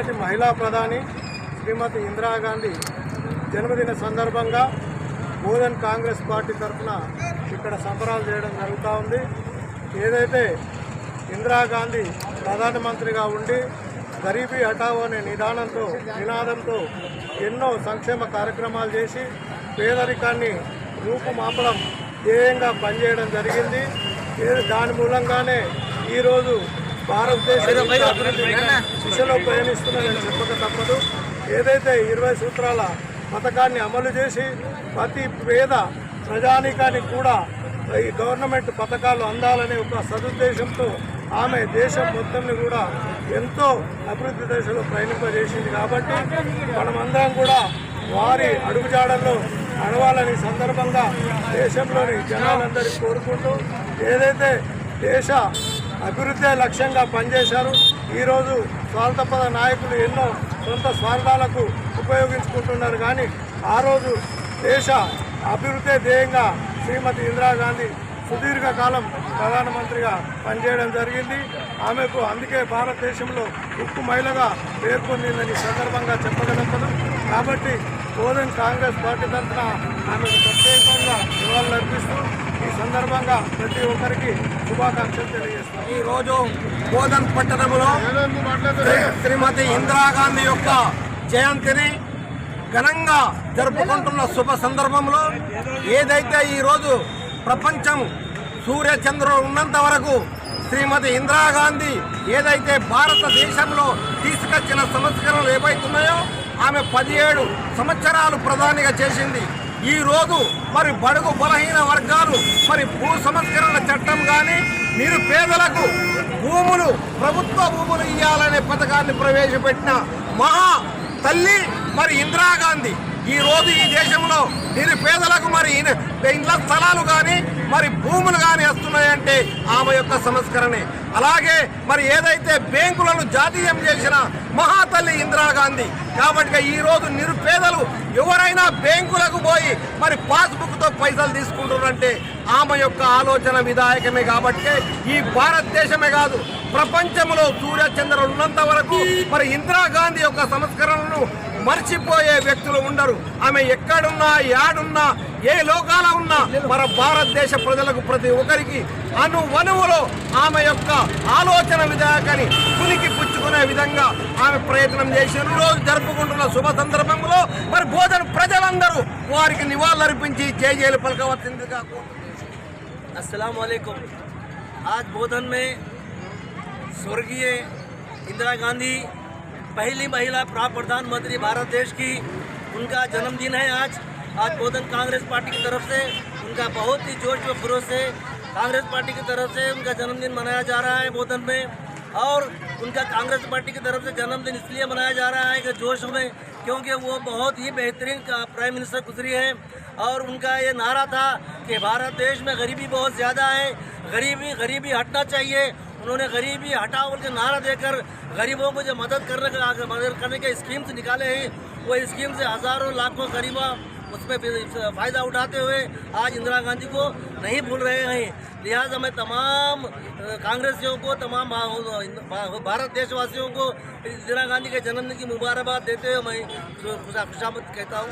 మొదటి మహిళా ప్రధాని శ్రీమతి ఇందిరాగాంధీ జన్మదిన సందర్భంగా బోధన్ కాంగ్రెస్ పార్టీ తరఫున ఇక్కడ సంబరాలు చేయడం జరుగుతూ ఉంది. ఏదైతే ఇందిరాగాంధీ ప్రధానమంత్రిగా ఉండి గరీబీ హఠావో అనే నిదానంతో నినాదంతో ఎన్నో సంక్షేమ కార్యక్రమాలు చేసి పేదరికాన్ని రూపుమాపడం ధ్యేయంగా పనిచేయడం జరిగింది. దాని మూలంగానే ఈరోజు భారతదేశం దిశలో పయనిస్తున్నదని చెప్పక తప్పదు. ఏదైతే ఇరవై సూత్రాల పథకాన్ని అమలు చేసి ప్రతి పేద ప్రజానీకానికి కూడా ఈ గవర్నమెంట్ పథకాలు అందాలనే ఒక సదుద్దేశంతో ఆమె దేశం మొత్తంని కూడా ఎంతో అభివృద్ధి దశలో ప్రయాణింపజేసింది కాబట్టి మనమందరం కూడా వారి అడుగుజాడల్లో నడవాలని సందర్భంగా దేశంలోని జనాలందరికీ కోరుకుంటూ ఏదైతే దేశ అభివృద్ధి లక్ష్యంగా పనిచేశారు. ఈరోజు స్వార్థపద నాయకులు ఎన్నో సొంత స్వార్థాలకు ఉపయోగించుకుంటున్నారు. కానీ ఆ రోజు దేశ అభివృద్ధి ధ్యేయంగా శ్రీమతి ఇందిరాగాంధీ సుదీర్ఘకాలం ప్రధానమంత్రిగా పనిచేయడం జరిగింది. ఆమెకు అందుకే భారతదేశంలో ఉక్కు మహిళగా పేర్కొందిందని సందర్భంగా చెప్పగలుగుతాను కాబట్టి బోధన్ కాంగ్రెస్ పార్టీ తరఫున ఆమెకు ప్రత్యేకంగా నివాళులు అర్పిస్తూ ఈ సందర్భంగా ప్రతి ఒక్కరికి శుభాకాంక్షలు తెలియజేస్తాం ఈరోజు బోధన్ పట్టణంలో శ్రీమతి ఇందిరాగాంధీ యొక్క జయంతిని ఘనంగా జరుపుకుంటున్న శుభ సందర్భంలో ఏదైతే ఈరోజు ప్రపంచం సూర్య చంద్రుడు ఉన్నంత వరకు శ్రీమతి ఇందిరాగాంధీ ఏదైతే భారతదేశంలో తీసుకొచ్చిన సంస్కరణలు ఏవైతున్నాయో ఆమె పదిహేడు సంవత్సరాలు ప్రధానిగా చేసింది. ఈ రోజు మరి బడుగు బలహీన వర్గాలు మరి భూ సంస్కరణ చట్టం కానీ నిరుపేదలకు భూములు ప్రభుత్వ భూములు ఇవ్వాలనే పథకాన్ని ప్రవేశపెట్టిన మహా తల్లి మరి ఇందిరాగాంధీ ఈ రోజు ఈ దేశంలో నిరుపేదలకు మరి ఇండ్ల స్థలాలు కానీ మరి భూములు కానీ వస్తున్నాయంటే ఆమె యొక్క సంస్కరణే. అలాగే మరి ఏదైతే బ్యాంకులను జాతీయం చేసిన మహాతల్లి ఇందిరాగాంధీ కాబట్టి ఈ రోజు నిరుపేదలు ఎవరైనా బ్యాంకులకు పోయి మరి పాస్బుక్తో పైసలు తీసుకుంటున్నారంటే ఆమె యొక్క ఆలోచన విధాయకమే కాబట్టి ఈ భారతదేశమే కాదు ప్రపంచంలో సూర్యచంద్రులు ఉన్నంత వరకు మరి ఇందిరాగాంధీ యొక్క సంస్కరణను మర్చిపోయే వ్యక్తులు ఉండరు ఆమె ఎక్కడున్నా యాడున్నా ఏ లోకాల ఉన్నా మన భారతదేశ ప్రజలకు ప్రతి ఒక్కరికి అనువనువులో ఆమె యొక్క ఆలోచన విధాయకాన్ని కునికి పుచ్చుకునే విధంగా ఆమె ప్రయత్నం చేసి రోజు జరుపుకుంటున్న శుభ సందర్భంలో మరి బోధన ప్రజలందరూ వారికి నివాళులర్పించి జేజేలు పలకవలసిందిగా కోరుతున్నాను. अस्सलाम वालेकुम आज बोधन में स्वर्गीय इंदिरा गांधी पहली महिला प्रधानमंत्री भारत देश की उनका जन्मदिन है आज। आज बोधन कांग्रेस पार्टी की तरफ़ से उनका बहुत ही जोश व खरोश से कांग्रेस पार्टी की तरफ़ से उनका जन्मदिन मनाया जा रहा है बोधन में। और उनका कांग्रेस पार्टी की तरफ़ से जन्मदिन इसलिए मनाया जा रहा है कि जोश में, क्योंकि वो बहुत ही बेहतरीन प्राइम मिनिस्टर गुजरी है। और उनका ये नारा था कि भारत देश में गरीबी बहुत ज़्यादा है, गरीबी गरीबी हटना चाहिए। उन्होंने गरीबी हटाओ बोल के नारा देकर गरीबों को जो मदद करने का मदद करने के स्कीम्स निकाले हैं। वो स्कीम से हज़ारों लाखों गरीबा उसमें फ़ायदा उठाते हुए आज इंदिरा गांधी को नहीं भूल रहे हैं। लिहाजा मैं तमाम कांग्रेसियों को, तमाम भारत देशवासियों को इंदिरा गांधी के जन्मदिन की मुबारकबाद देते हुए मैं खुशा खुशामद कहता हूँ।